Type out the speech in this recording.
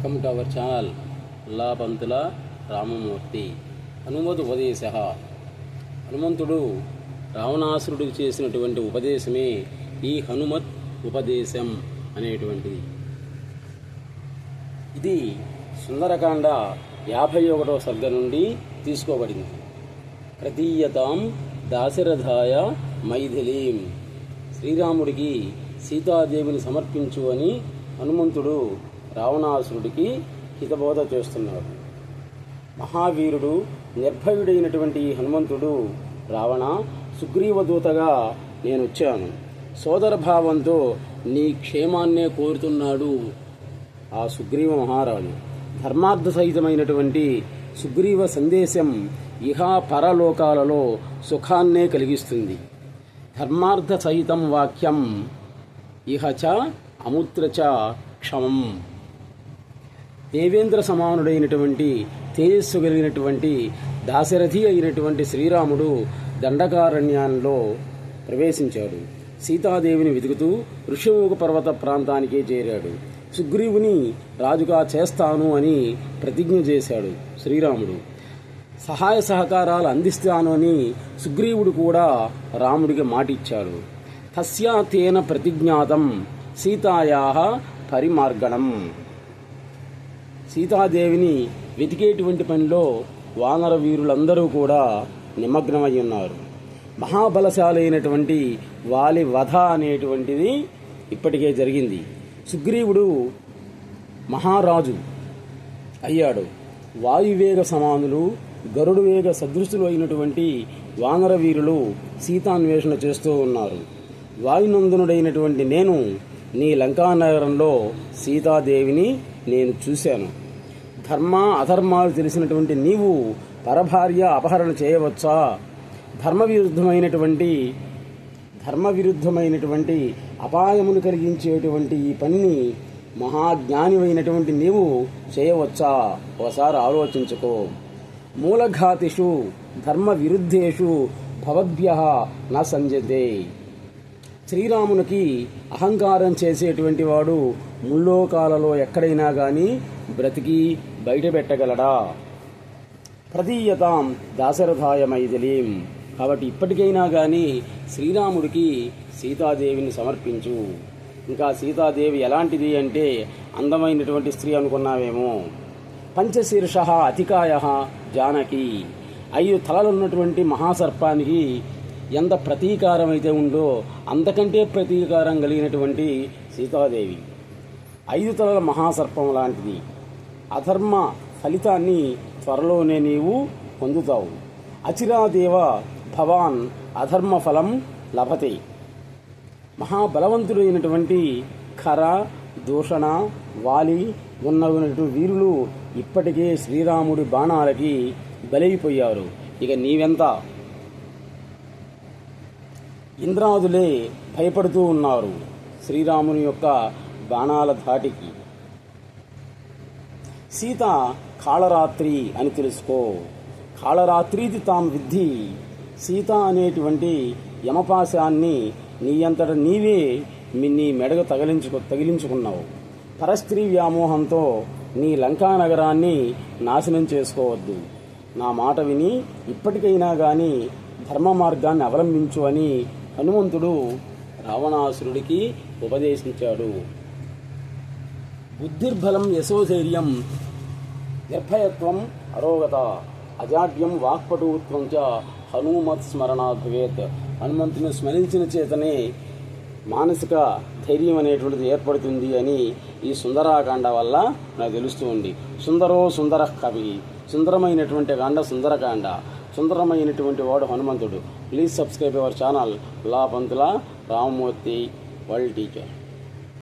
Welcome to our channel లా పంతుల రామమూర్తి. హనుమత్ ఉపదేశ. హనుమంతుడు రావణాసురుడికి చేసినటువంటి ఉపదేశమే ఈ హనుమత్ ఉపదేశం అనేటువంటిది. ఇది సుందరకాండ యాభై ఒకటవ సర్గ నుండి తీసుకోబడింది. ప్రతీయతాం దాశరథాయ మైథిలీం. శ్రీరాముడికి సీతాదేవిని సమర్పించు అని హనుమంతుడు రావణాసురుడికి హితబోధ చేస్తున్నాడు మహావీరుడు నిర్భయుడైనటువంటి హనుమంతుడు రావణ సుగ్రీవదూతగా నేను వచ్చాను సోదర భావంతో నీ క్షేమాన్నే కోరుతున్నాడు ఆ సుగ్రీవ మహారాజు ధర్మార్థ సహితమైనటువంటి సుగ్రీవ సందేశం ఇహ పరలోకాలలో సుఖాన్నే కలిగిస్తుంది. ధర్మార్థ సహితం వాక్యం ఇహ చ అముత్ర చ క్షమం. దేవేంద్ర సమానుడైనటువంటి తేజస్సు కలిగినటువంటి దాశరథి అయినటువంటి శ్రీరాముడు దండకారణ్యంలో ప్రవేశించాడు. సీతాదేవిని వెతుకుతూ ఋషిముఖ పర్వత ప్రాంతానికి చేరాడు. సుగ్రీవుని రాజుగా చేస్తాను అని ప్రతిజ్ఞ చేశాడు శ్రీరాముడు. సహాయ సహకారాలు అందిస్తాను అని సుగ్రీవుడు కూడా రాముడికి మాటిచ్చాడు. తస్యా తేన ప్రతిజ్ఞాతం సీతాయా పరిమార్గణం. సీతాదేవిని వెతికేటువంటి పనిలో వానర వీరులందరూ కూడా నిమగ్నమై ఉన్నారు. మహాబలశాలైనటువంటి వాలి వధ అనేటువంటిది ఇప్పటికే జరిగింది. సుగ్రీవుడు మహారాజు అయ్యాడు. వాయువేగ సమానులు గరుడు వేగ సదృశులు అయినటువంటి వానర వీరులు సీతాన్వేషణ చేస్తూ ఉన్నారు. వాయునందనుడైనటువంటి నేను నీ లంకానగరంలో సీతాదేవిని నేను చూశాను. ధర్మ అధర్మాలు తెలిసినటువంటి నీవు పరభార్య అపహరణ చేయవచ్చా? ధర్మ విరుద్ధమైనటువంటి ధర్మ విరుద్ధమైనటువంటి అపాయమును కలిగించేటువంటి ఈ పనిని మహాజ్ఞానివైనటువంటి నీవు చేయవచ్చా? ఒకసారి ఆలోచించుకో. మూలఘాతిషు ధర్మ విరుద్ధేషు భవద్భ్య నా సంజతే. శ్రీరామునికి అహంకారం చేసేటువంటి వాడు ముల్లోకాలలో ఎక్కడైనా కానీ బ్రతికి బయటపెట్టగలడా? ప్రతీయతాం దాశరథాయ మైథిలీం. కాబట్టి ఇప్పటికైనా కానీ శ్రీరాముడికి సీతాదేవిని సమర్పించు. ఇంకా సీతాదేవి ఎలాంటిది అంటే అందమైనటువంటి స్త్రీ అనుకున్నావేమో. పంచశీర్ష అతికాయ జానకి. ఐదు తలలున్నటువంటి మహాసర్పానికి ఎంత ప్రతీకారం అయితే ఉందో అంతకంటే ప్రతీకారం కలిగినటువంటి సీతాదేవి. ఐదు తలల మహాసర్పం లాంటిది. అధర్మ ఫలితాన్ని త్వరలోనే నీవు పొందుతావు. అచిరాదేవ భవాన్ అధర్మ ఫలం లభతే. మహాబలవంతుడైనటువంటి ఖర దూషణ వాలి ఉన్నటువంటి వీరులు ఇప్పటికే శ్రీరాముడి బాణాలకి బలైపోయారు. ఇక నీవెంత? ఇంద్రాదులే భయపడుతూ ఉన్నారు శ్రీరాముని యొక్క బాణాల ధాటికి. సీత కాళరాత్రి అని తెలుసుకో. కాళరాత్రిది తాం విద్ధి. సీత అనేటువంటి యమపాశాన్ని నీ అంతట నీవే నీ మెడగ తగిలించుకు తగిలించుకున్నావు. పరస్త్రీ వ్యామోహంతో నీ లంకా నగరాన్ని నాశనం చేసుకోవద్దు. నా మాట విని ఇప్పటికైనా గాని ధర్మ మార్గాన్ని అవలంబించు అని హనుమంతుడు రావణాసురుడికి ఉపదేశించాడు. బుద్ధిర్బలం యశోధైర్యం నిర్భయత్వం అరోగత అజాడ్యం వాక్పటుత్వం చ హనుమత్ స్మరణాత్ భవేత్ హనుమంతుని స్మరించిన చేతనే మానసిక ధైర్యం అనేటువంటిది ఏర్పడుతుంది అని ఈ సుందరాకాండ వల్ల నాకు తెలుస్తూ ఉంది. సుందరో సుందర కవి. సుందరమైనటువంటి కాండ సుందరకాండ. సుందరమైనటువంటి వాడు హనుమంతుడు. Please subscribe our channel. Law Pantula Ramamurthy world teacher.